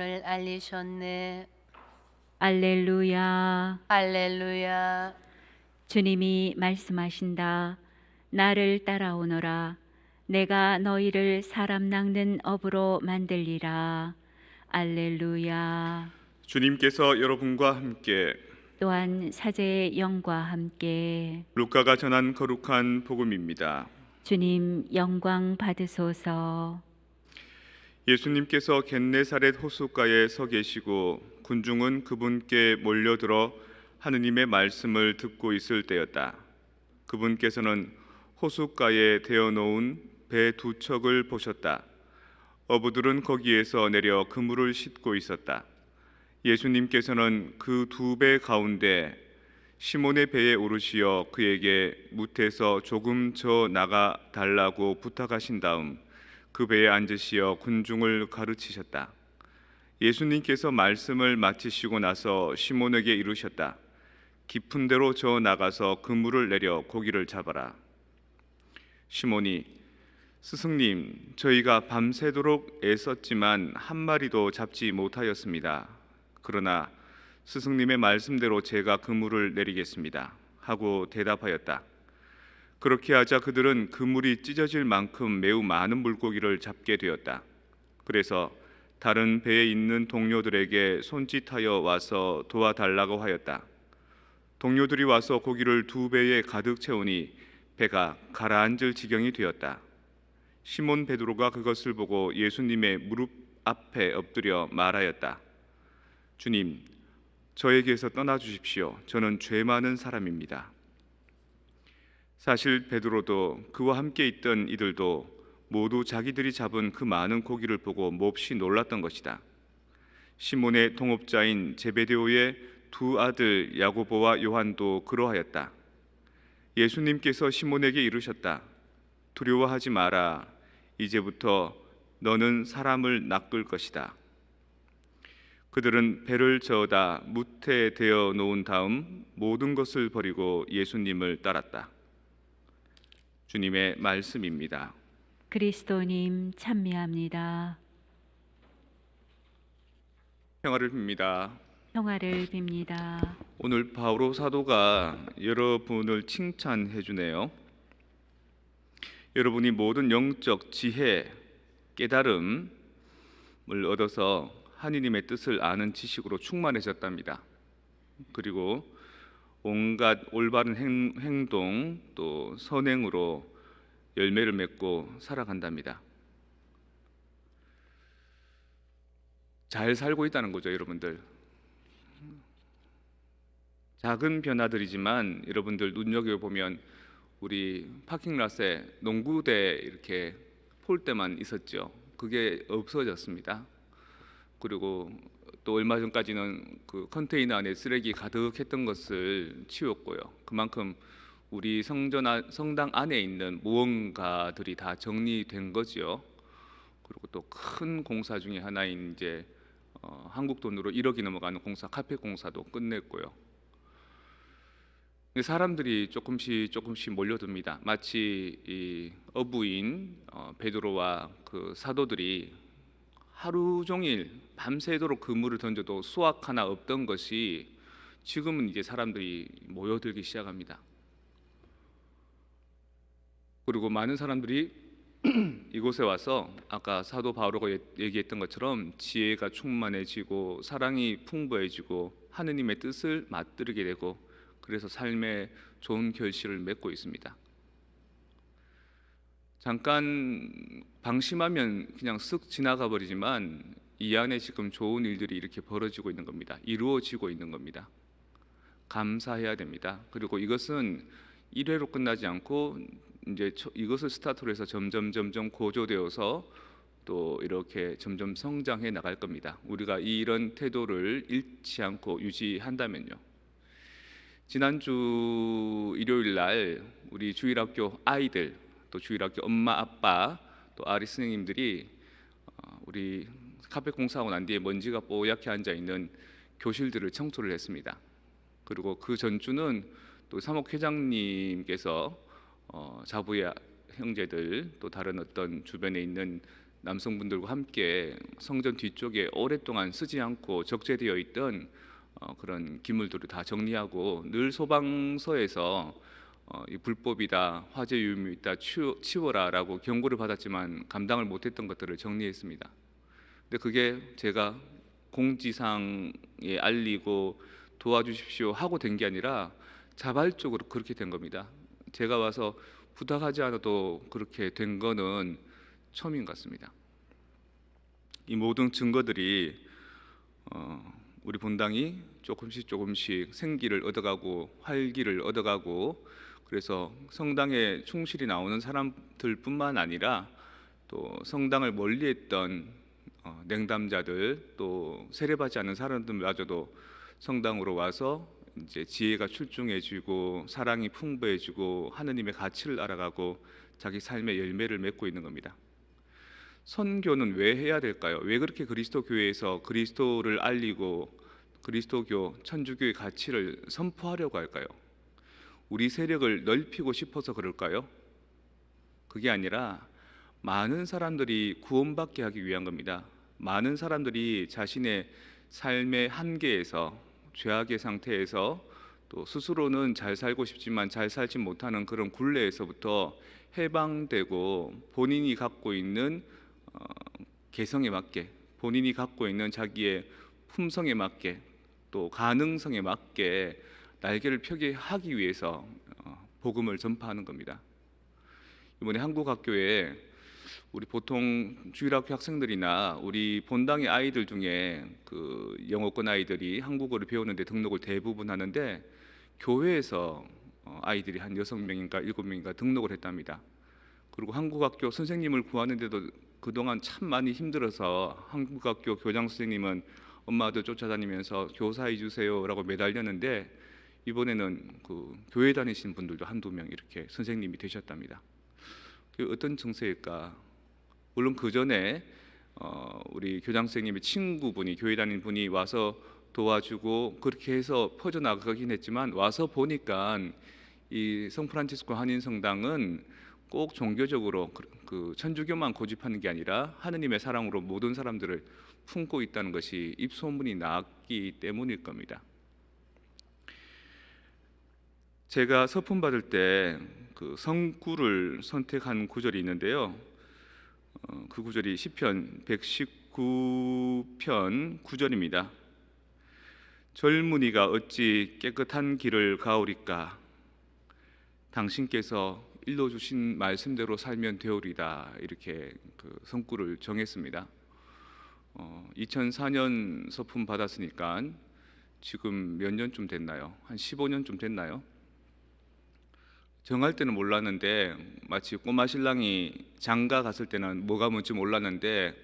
구원을 알리셨네. 알렐루야. 할렐루야. 주님이 말씀하신다. 나를 따라오너라. 내가 너희를 사람 낚는 업으로 만들리라. 알렐루야. 주님께서 여러분과 함께 또한 사제의 영과 함께 루카가 전한 거룩한 복음입니다. 주님 영광 받으소서. 예수님께서 겟네사렛 호숫가에 서 계시고 군중은 그분께 몰려들어 하느님의 말씀을 듣고 있을 때였다. 그분께서는 호숫가에 대어 놓은 배 두 척을 보셨다. 어부들은 거기에서 내려 그물을 싣고 있었다. 예수님께서는 그 두 배 가운데 시몬의 배에 오르시어 그에게 무태서 조금 저 나가 달라고 부탁하신 다음 그 배에 앉으시어 군중을 가르치셨다. 예수님께서 말씀을 마치시고 나서 시몬에게 이르셨다. 깊은 데로 저 나가서 그물을 내려 고기를 잡아라. 시몬이 스승님, 저희가 밤새도록 애썼지만 한 마리도 잡지 못하였습니다. 그러나 스승님의 말씀대로 제가 그물을 내리겠습니다. 하고 대답하였다. 그렇게 하자 그들은 그물이 찢어질 만큼 매우 많은 물고기를 잡게 되었다. 그래서 다른 배에 있는 동료들에게 손짓하여 와서 도와달라고 하였다. 동료들이 와서 고기를 두 배에 가득 채우니 배가 가라앉을 지경이 되었다. 시몬 베드로가 그것을 보고 예수님의 무릎 앞에 엎드려 말하였다. 주님, 저에게서 떠나 주십시오. 저는 죄 많은 사람입니다. 사실 베드로도 그와 함께 있던 이들도 모두 자기들이 잡은 그 많은 고기를 보고 몹시 놀랐던 것이다. 시몬의 동업자인 제베데오의 두 아들 야고보와 요한도 그러하였다. 예수님께서 시몬에게 이르셨다. 두려워하지 마라. 이제부터 너는 사람을 낚을 것이다. 그들은 배를 저어다 무태되어 놓은 다음 모든 것을 버리고 예수님을 따랐다. 주님의 말씀입니다. 그리스도님 찬미합니다. 평화를 빕니다. 평화를 빕니다. 오늘 바오로 사도가 여러분을 칭찬해 주네요. 여러분이 모든 영적 지혜, 깨달음을 얻어서 하느님의 뜻을 아는 지식으로 충만해졌답니다. 그리고 온갖 올바른 행, 행동 또 선행으로 열매를 맺고 살아간답니다. 잘 살고 있다는 거죠, 여러분들. 작은 변화들이지만 여러분들 눈여겨 보면 우리 파킹랏에 농구대 이렇게 폴대만 있었죠. 그게 없어졌습니다. 그리고 또 얼마 전까지는 그 컨테이너 안에 쓰레기 가득했던 것을 치웠고요. 그만큼 우리 성전 안, 성당 안에 있는 무언가들이 다 정리된 거죠. 그리고 또 큰 공사 중에 하나인 이제 어, 한국 돈으로 1억이 넘어가는 공사 카페 공사도 끝냈고요. 사람들이 조금씩 조금씩 몰려듭니다. 마치 이 어부인 어, 베드로와 그 사도들이 하루 종일 밤새도록 그물을 던져도 수확 하나 없던 것이 지금은 이제 사람들이 모여들기 시작합니다. 그리고 많은 사람들이 이곳에 와서 아까 사도 바오로가 얘기했던 것처럼 지혜가 충만해지고 사랑이 풍부해지고 하느님의 뜻을 맛들게 되고 그래서 삶에 좋은 결실을 맺고 있습니다. 잠깐 방심하면 그냥 쓱 지나가 버리지만 이 안에 지금 좋은 일들이 이렇게 벌어지고 있는 겁니다. 이루어지고 있는 겁니다. 감사해야 됩니다. 그리고 이것은 1회로 끝나지 않고 이제 이것을 스타트로 해서 점점 점점 고조되어서 또 이렇게 점점 성장해 나갈 겁니다. 우리가 이런 태도를 잃지 않고 유지한다면요. 지난주 일요일 날 우리 주일학교 아이들 또 주일학교 엄마 아빠 또 아리 선생님들이 어, 우리 카페 공사하고 난 뒤에 먼지가 뽀얗게 앉아 있는 교실들을 청소를 했습니다. 그리고 그 전주는 또 사목 회장님께서 어, 자부의 형제들 또 다른 어떤 주변에 있는 남성분들과 함께 성전 뒤쪽에 오랫동안 쓰지 않고 적재되어 있던 어, 그런 기물들을 다 정리하고 늘 소방서에서 어, 이 불법이다 화재 유무 있다 치워, 치워라라고 경고를 받았지만 감당을 못했던 것들을 정리했습니다. 근데 그게 제가 공지상에 알리고 도와주십시오 하고 된 게 아니라 자발적으로 그렇게 된 겁니다. 제가 와서 부탁하지 않아도 그렇게 된 거는 처음인 것 같습니다. 이 모든 증거들이 어, 우리 본당이 조금씩 조금씩 생기를 얻어가고 활기를 얻어가고 그래서 성당에 충실히 나오는 사람들뿐만 아니라 또 성당을 멀리했던 어, 냉담자들 또 세례받지 않은 사람들마저도 성당으로 와서 이제 지혜가 출중해지고 사랑이 풍부해지고 하느님의 가치를 알아가고 자기 삶의 열매를 맺고 있는 겁니다. 선교는 왜 해야 될까요? 왜 그렇게 그리스도 교회에서 그리스도를 알리고 그리스도교 천주교의 가치를 선포하려고 할까요? 우리 세력을 넓히고 싶어서 그럴까요? 그게 아니라 많은 사람들이 구원받게 하기 위한 겁니다. 많은 사람들이 자신의 삶의 한계에서 죄악의 상태에서 또 스스로는 잘 살고 싶지만 잘 살지 못하는 그런 굴레에서부터 해방되고 본인이 갖고 있는 어, 개성에 맞게 본인이 갖고 있는 자기의 품성에 맞게 또 가능성에 맞게 날개를 펴게 하기 위해서 어, 복음을 전파하는 겁니다. 이번에 한국 학교에 우리 보통 주일학교 학생들이나 우리 본당의 아이들 중에 그 영어권 아이들이 한국어를 배우는데 등록을 대부분 하는데 교회에서 어, 아이들이 한 여섯 명인가 일곱 명인가 등록을 했답니다. 그리고 한국 학교 선생님을 구하는데도 그동안 참 많이 힘들어서 한국 학교 교장 선생님은 엄마들 쫓아다니면서 교사해 주세요라고 매달렸는데 이번에는 그 교회 다니신 분들도 한두 명 이렇게 선생님이 되셨답니다. 그 어떤 증세일까? 물론 그 전에 어, 우리 교장 선생님의 친구분이 교회 다니는 분이 와서 도와주고 그렇게 해서 퍼져 나가긴 했지만 와서 보니까 이 성프란치스코 한인 성당은 꼭 종교적으로 그, 그 천주교만 고집하는 게 아니라 하느님의 사랑으로 모든 사람들을 품고 있다는 것이 입소문이 났기 때문일 겁니다. 제가 서품 받을 때 그 성구를 선택한 구절이 있는데요. 어, 그 구절이 시편 119편 9절입니다. 젊은이가 어찌 깨끗한 길을 가오리까 당신께서 일러 주신 말씀대로 살면 되오리다 이렇게 그 성구를 정했습니다. 어, 2004년 서품 받았으니까 지금 몇 년쯤 됐나요? 한 15년쯤 됐나요? 정할 때는 몰랐는데 마치 꼬마 신랑이 장가 갔을 때는 뭐가 뭔지 몰랐는데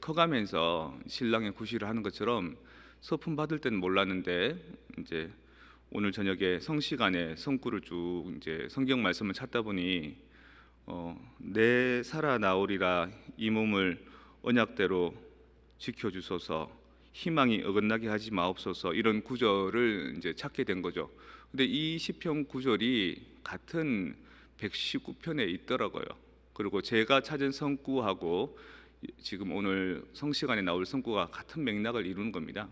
커가면서 신랑의 구실을 하는 것처럼 서품 받을 때는 몰랐는데 이제 오늘 저녁에 성시간에 성구를 쭉 이제 성경 말씀을 찾다 보니 어, 내 살아 나오리라 이 몸을 언약대로 지켜 주소서 희망이 어긋나게 하지 마옵소서 이런 구절을 이제 찾게 된 거죠. 근데 이 시편 구절이 같은 119편에 있더라고요. 그리고 제가 찾은 성구하고 지금 오늘 성시간에 나올 성구가 같은 맥락을 이루는 겁니다.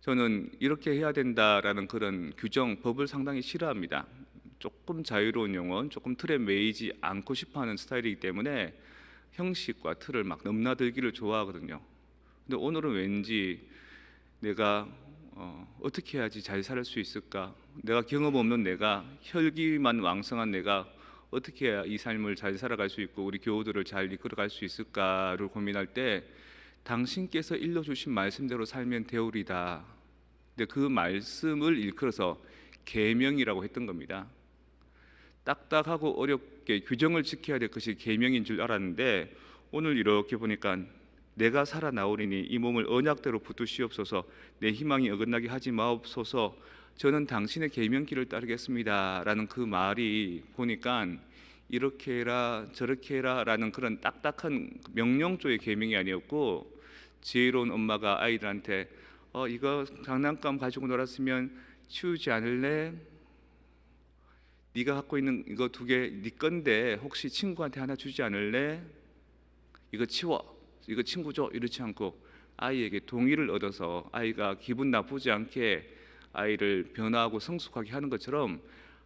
저는 이렇게 해야 된다라는 그런 규정, 법을 상당히 싫어합니다. 조금 자유로운 영혼, 조금 틀에 매이지 않고 싶어하는 스타일이기 때문에 형식과 틀을 막 넘나들기를 좋아하거든요. 근데 오늘은 왠지 내가 어, 어떻게 해야지 잘 살 수 있을까? 내가 경험 없는 내가 혈기만 왕성한 내가 어떻게 해야 이 삶을 잘 살아갈 수 있고 우리 교우들을 잘 이끌어갈 수 있을까를 고민할 때 당신께서 일러 주신 말씀대로 살면 되오리다. 근데 그 말씀을 일컬어서 계명이라고 했던 겁니다. 딱딱하고 어렵게 규정을 지켜야 될 것이 계명인 줄 알았는데 오늘 이렇게 보니까 내가 살아 나오리니 이 몸을 언약대로 붙드시옵소서 내 희망이 어긋나게 하지 마옵소서 저는 당신의 계명길을 따르겠습니다 라는 그 말이 보니까 이렇게 해라 저렇게 해라 라는 그런 딱딱한 명령조의 계명이 아니었고 지혜로운 엄마가 아이들한테 어 이거 장난감 가지고 놀았으면 치우지 않을래? 네가 갖고 있는 이거 두 개 네 건데 혹시 친구한테 하나 주지 않을래? 이거 치워 이거 친구 줘 이렇지 않고 아이에게 동의를 얻어서 아이가 기분 나쁘지 않게 아이를 변화하고 성숙하게 하는 것처럼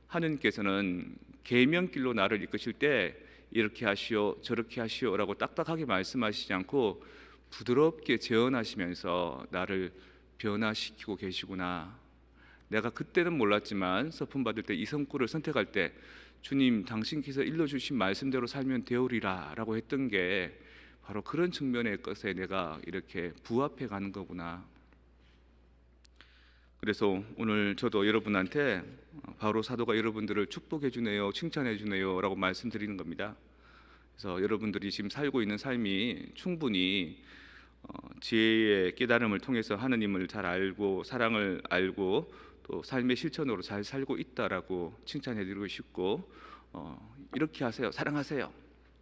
하느님께서는 계명길로 나를 이끄실 때 이렇게 하시오 저렇게 하시오라고 딱딱하게 말씀하시지 않고 부드럽게 재현하시면서 나를 변화시키고 계시구나. 내가 그때는 몰랐지만 서품 받을 때 이 성구를 선택할 때 주님 당신께서 일러 주신 말씀대로 살면 되오리라라고 했던 게 바로 그런 측면의 것에 내가 이렇게 부합해 가는 거구나. 그래서 오늘 저도 여러분한테 바로 사도가 여러분들을 축복해 주네요, 칭찬해 주네요라고 말씀드리는 겁니다. 그래서 여러분들이 지금 살고 있는 삶이 충분히 어, 지혜의 깨달음을 통해서 하느님을 잘 알고 사랑을 알고 또 삶의 실천으로 잘 살고 있다라고 칭찬해 드리고 싶고 어, 이렇게 하세요, 사랑하세요,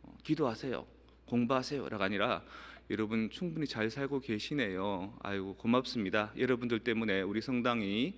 어, 기도하세요, 공부하세요라가 아니라 여러분 충분히 잘 살고 계시네요. 아이고 고맙습니다. 여러분들 때문에 우리 성당이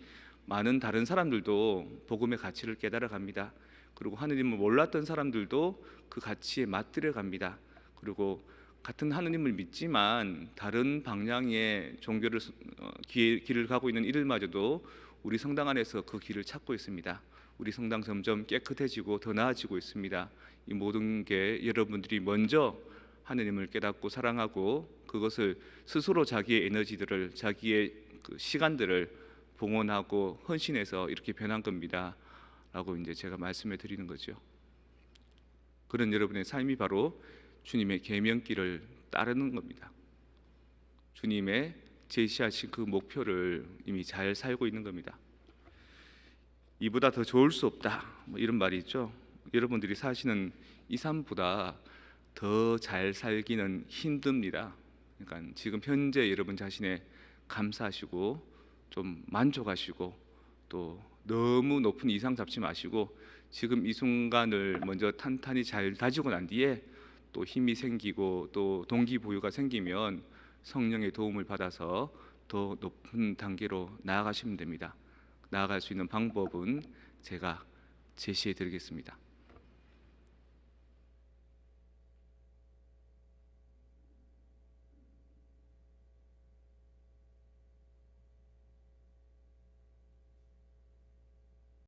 많은 다른 사람들도 복음의 가치를 깨달아 갑니다. 그리고 하느님을 몰랐던 사람들도 그 가치에 맛들어 갑니다. 그리고 같은 하느님을 믿지만 다른 방향의 종교를 어, 길, 길을 가고 있는 이들마저도 우리 성당 안에서 그 길을 찾고 있습니다. 우리 성당 점점 깨끗해지고 더 나아지고 있습니다. 이 모든 게 여러분들이 먼저 하느님을 깨닫고 사랑하고 그것을 스스로 자기의 에너지들을 자기의 그 시간들을 봉헌하고 헌신해서 이렇게 변한 겁니다. 라고 이제 제가 말씀해 드리는 거죠. 그런 여러분의 삶이 바로 주님의 계명길을 따르는 겁니다. 주님의 제시하신 그 목표를 이미 잘 살고 있는 겁니다. 이보다 더 좋을 수 없다. 뭐 이런 말이 있죠. 여러분들이 사시는 이 삶보다 더 잘 살기는 힘듭니다. 그러니까 지금 현재 여러분 자신에 감사하시고 좀 만족하시고 또 너무 높은 이상 잡지 마시고 지금 이 순간을 먼저 탄탄히 잘 다지고 난 뒤에 또 힘이 생기고 또 동기 부여가 생기면 성령의 도움을 받아서 더 높은 단계로 나아가시면 됩니다. 나아갈 수 있는 방법은 제가 제시해 드리겠습니다.